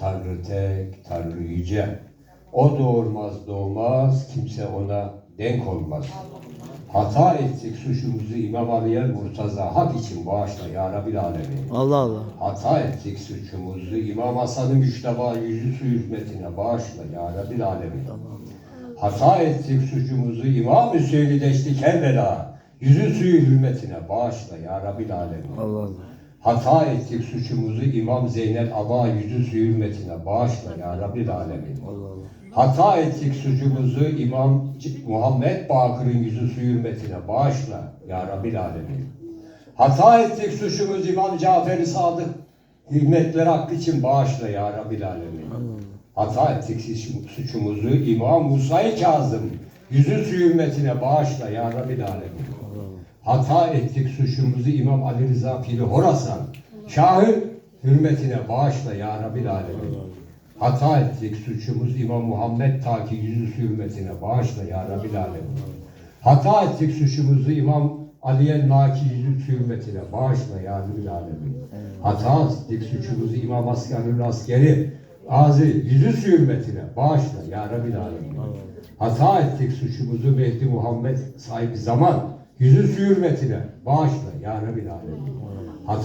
Tanrı tek, Tanrı yüce. O doğurmaz doğmaz, kimse ona denk olmaz. Hata ettik suçumuzu İmam Ali'ye Murtaza hak için bağışla ya Rabbil Alemin. Allah Allah. Hata ettik suçumuzu İmam Hasan'ın müşteba yüzü su hürmetine bağışla ya Rabbil Alemin. Hata ettik suçumuzu İmam Hüseyin'i deşti Kerbela yüzü suyu hürmetine bağışla ya Rabbil Alemin. Allah Allah. Hata ettik suçumuzu İmam Zeynel Aba yüzü hürmetine bağışla ya Rabbil Alemin. Hata ettik suçumuzu İmam Muhammed Bakır'ın yüzü hürmetine bağışla ya Rabbil Alemin. Hata ettik suçumuzu İmam Cafer-i Sadık hürmetleri hakkı için bağışla ya Rabbil Alemin. Hata ettik suç- suçumuzu İmam Musa-i Kazım yüzü hürmetine bağışla ya Rabbil Alemin. Hata ettik suçumuzu İmam Ali Rıza Piri Horasan Şahı hürmetine bağışla ya Rabbil Alemin. Hata ettik suçumuz İmam Muhammed Taki yüzü hürmetine bağışla ya Rabbil Alemin. Hata ettik suçumuzu İmam Aliye Naki yüzü hürmetine bağışla ya Rabbil Alemin. Hata ettik suçumuzu İmam Askerül Askeri Ağzı yüzü hürmetine bağışla ya Rabbil Alemin. Hata ettik suçumuzu Mehdi Muhammed sahibi zaman yüzü hürmetine bağışla ya Rabbil Alemin. Hata